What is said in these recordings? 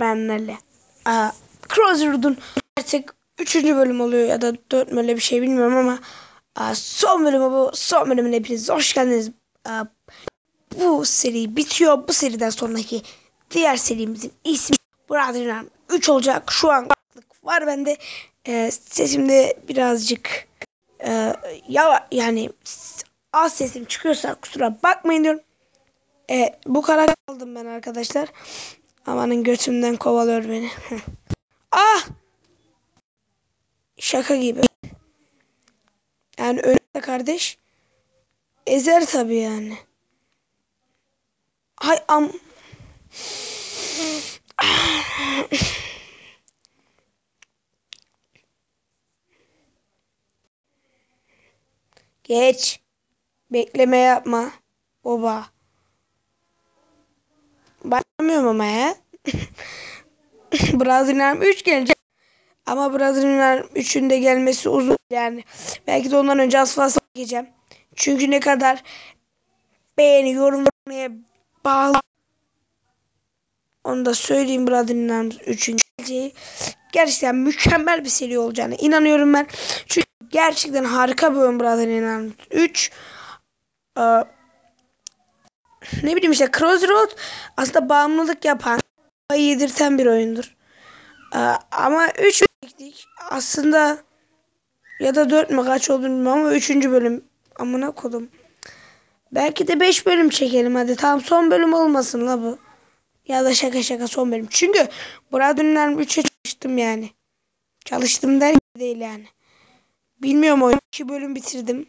benlerle. Aa, Crossroad'un artık 3. bölüm oluyor ya da 4 böyle bir şey bilmiyorum ama aa, son bölümü bu. Son bölümüne hepiniz hoş geldiniz. Aa, bu seri bitiyor. Bu seriden sonraki diğer serimizin ismi Brother 3 olacak. Şu an var bende. Ee, sesimde birazcık e, ya yani az sesim çıkıyorsa kusura bakmayın diyorum. E, bu karar aldım ben arkadaşlar. Amanın götümden kovalıyor beni. ah! Şaka gibi. Yani öyle kardeş. Ezer tabii yani. Hay am. Geç. Bekleme yapma. Oba. Bakmıyorum ama ya. Brezilya 3 gelecek. Ama Brezilya 3'ün de gelmesi uzun yani. Belki de ondan önce az fazla geçeceğim. Çünkü ne kadar beğeni, yorum vermeye bağlı. Onu da söyleyeyim Brezilya 3'ün geleceği. Gerçekten mükemmel bir seri olacağını inanıyorum ben. Çünkü gerçekten harika bir oyun Brezilya 3. Ee, ne bileyim işte Crossroad aslında bağımlılık yapan, yedirten bir oyundur. Ee, ama 3 çektik. Aslında ya da 4 mü kaç olduğunu bilmiyorum ama 3. bölüm. Amına kodum. Belki de 5 bölüm çekelim hadi. Tamam son bölüm olmasın la bu. Ya da şaka şaka son bölüm. Çünkü burada dünler 3'e çalıştım yani. Çalıştım der değil yani. Bilmiyorum oyun. 2 bölüm bitirdim.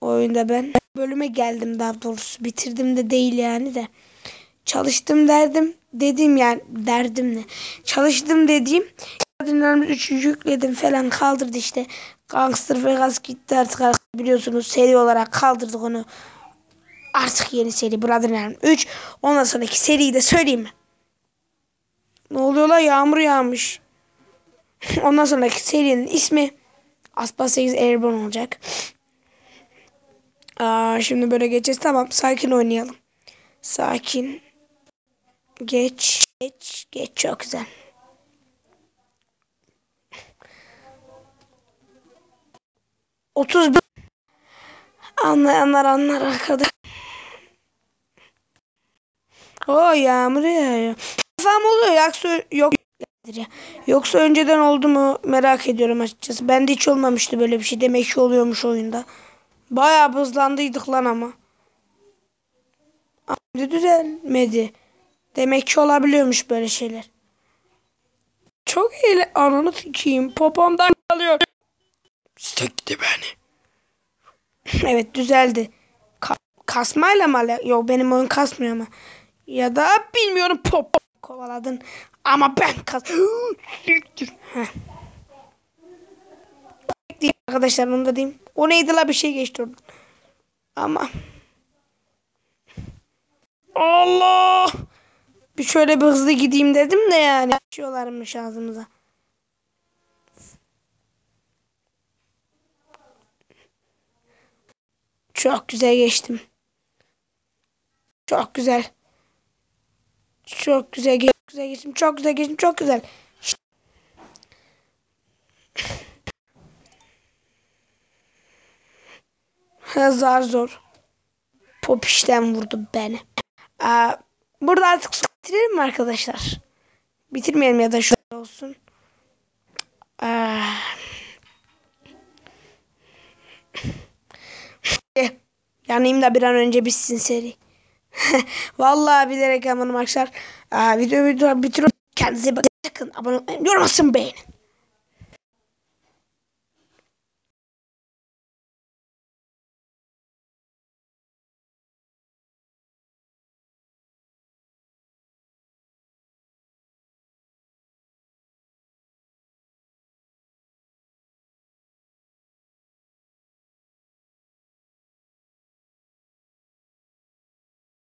Oyunda ben. Bölüme geldim daha doğrusu. Bitirdim de değil yani de. Çalıştım derdim. Dedim yani derdim ne? Çalıştım dediğim Kadınlarımız 3 yükledim falan kaldırdı işte. Gangster Vegas gitti artık biliyorsunuz seri olarak kaldırdık onu. Artık yeni seri Brotherland 3. Ondan sonraki seriyi de söyleyeyim mi? Ne oluyor la yağmur yağmış. Ondan sonraki serinin ismi Aspa 8 Airborne olacak. Aa, şimdi böyle geçeceğiz. Tamam sakin oynayalım. Sakin. Geç. Geç. Geç çok güzel. Otuz bir anlayanlar anlar arkadaş. O yağmur yağıyor. Kafam oluyor yoksa yok yoksa önceden oldu mu merak ediyorum açıkçası. Bende hiç olmamıştı böyle bir şey. Demek ki oluyormuş oyunda. Bayağı hızlandıydık lan ama. Şimdi düzelmedi. Demek ki olabiliyormuş böyle şeyler. Çok eğle... Ananı sikeyim. Popomdan kalıyor. Sekti beni. evet düzeldi. Ka kasmayla mı? Yok benim oyun kasmıyor ama. Ya da bilmiyorum pop kovaladın. Ama ben kas... Siktir. Arkadaşlar onu da diyeyim. O neydi la bir şey geçti oradan. Ama... Allah! Bir şöyle bir hızlı gideyim dedim de yani. Açıyorlarmış ağzımıza. Çok güzel geçtim. Çok güzel. Çok güzel, çok güzel geçtim. Çok güzel geçtim. Çok güzel. Zar zor. Pop işten vurdu beni. Aa, burada artık bitirelim mi arkadaşlar? Bitirmeyelim ya da şöyle olsun. Aa. Yanayım da bir an önce bitsin seri. Vallahi bilerek amanım arkadaşlar. Aa, video video bitiriyorum. Kendinize bakın. Abone olmayı, yorum beğenin.